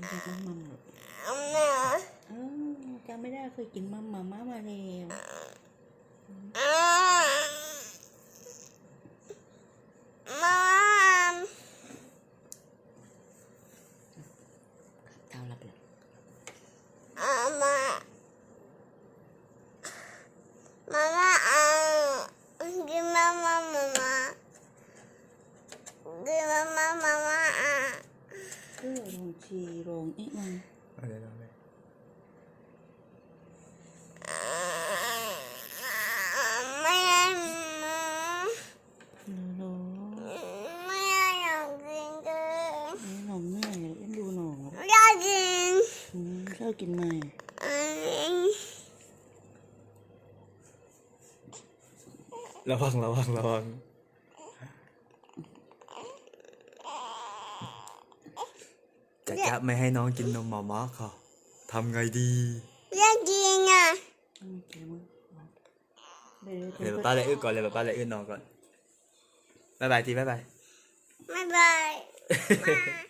ไม่ได้มัมหรอกแม่อ้าวจำไม่ได้เคยกินมัมมาม่ามาแล้วอืมเท้ารับเลยอามามามาอ่ากินมามามามากินมามามามาอ่า ชีลองอีกมันเอาเลยเอาเลยไม่อยากโลโลไม่อยากกินเลยนี่หนองเหนื่อยเลยเอ็นดูหนองอยากกินอืมเลิกกินไหมอืมระวังระวังระวัง จะจะไม่ให้น้องกินนมหมาม่าค่ะทำไงดีอยากกินอะไม่กินมั้งเดี๋ยวเดี๋ยวป้าเลยอึก่อนเลยป้าเลยอึน้องก่อนบ๊ายบายทีบ๊ายบายบ๊ายบายมา